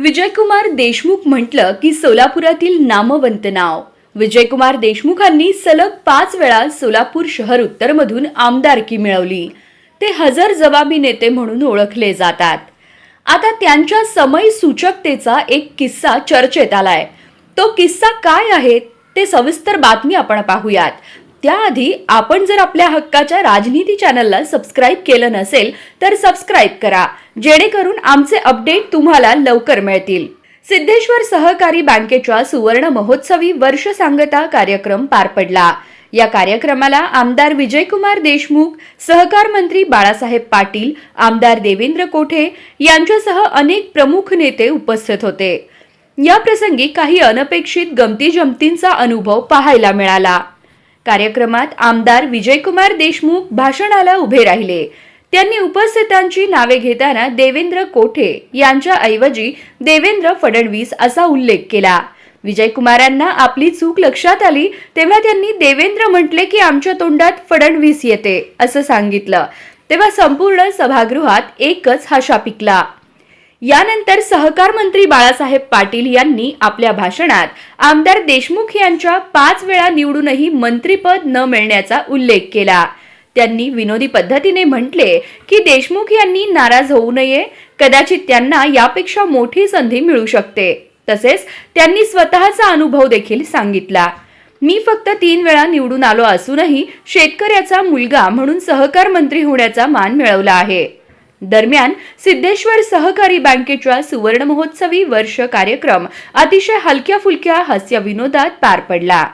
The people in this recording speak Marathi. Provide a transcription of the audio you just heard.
विजयकुमार देशमुख म्हटलं की सोलापुरातील नामवंत नाव. विजयकुमार देशमुखांनी सलग पाच वेळा सोलापूर शहर उत्तरमधून आमदारकी मिळवली. ते हजर जबाबी नेते म्हणून ओळखले जातात. आता त्यांच्या समय सूचकतेचा एक किस्सा चर्चेत आलाय. तो किस्सा काय आहे ते सविस्तर बातमी आपण पाहूयात. त्याआधी आपण जर आपल्या हक्काच्या राजनीती चॅनलला सबस्क्राईब केलं नसेल तर सबस्क्राईब करा जेणेकरून आमचे अपडेट तुम्हाला लवकर मिळतील. सिद्धेश्वर सहकारी बँकेच्या सुवर्ण महोत्सवी वर्ष सांगता कार्यक्रम पार पडला. या कार्यक्रमाला आमदार विजयकुमार देशमुख सहकार मंत्री बाळासाहेब पाटील आमदार देवेंद्र कोठे यांच्यासह अनेक प्रमुख नेते उपस्थित होते. या प्रसंगी काही अनपेक्षित गमती जमतींचा अनुभव पाहायला मिळाला. कार्यक्रमात आमदार विजयकुमार देशमुख भाषणाला उभे राहिले. त्यांनी उपस्थितांची नावे घेताना देवेंद्र कोठे यांच्या ऐवजी देवेंद्र फडणवीस असा उल्लेख केला. विजयकुमारांना आपली चूक लक्षात आली तेव्हा त्यांनी देवेंद्र म्हटले की आमच्या तोंडात फडणवीस येते असं सांगितलं. तेव्हा संपूर्ण सभागृहात एकच हाशा पिकला. यानंतर सहकार मंत्री बाळासाहेब पाटील यांनी आपल्या भाषणात आमदार देशमुख यांच्या पाच वेळा निवडूनही मंत्रीपद न मिळण्याचा उल्लेख केला. त्यांनी विनोदी पद्धतीने म्हटले की देशमुख यांनी नाराज होऊ नये. कदाचित त्यांना यापेक्षा मोठी संधी मिळू शकते. तसेच त्यांनी स्वतःचा अनुभव देखील सांगितला. मी फक्त तीन वेळा निवडून आलो असूनही शेतकऱ्याचा मुलगा म्हणून सहकार मंत्री होण्याचा मान मिळवला आहे. दरम्यान सिद्धेश्वर सहकारी बँकेच्या सुवर्ण महोत्सवी वर्ष कार्यक्रम अतिशय हलक्या फुलक्या हास्य विनोदात पार पडला.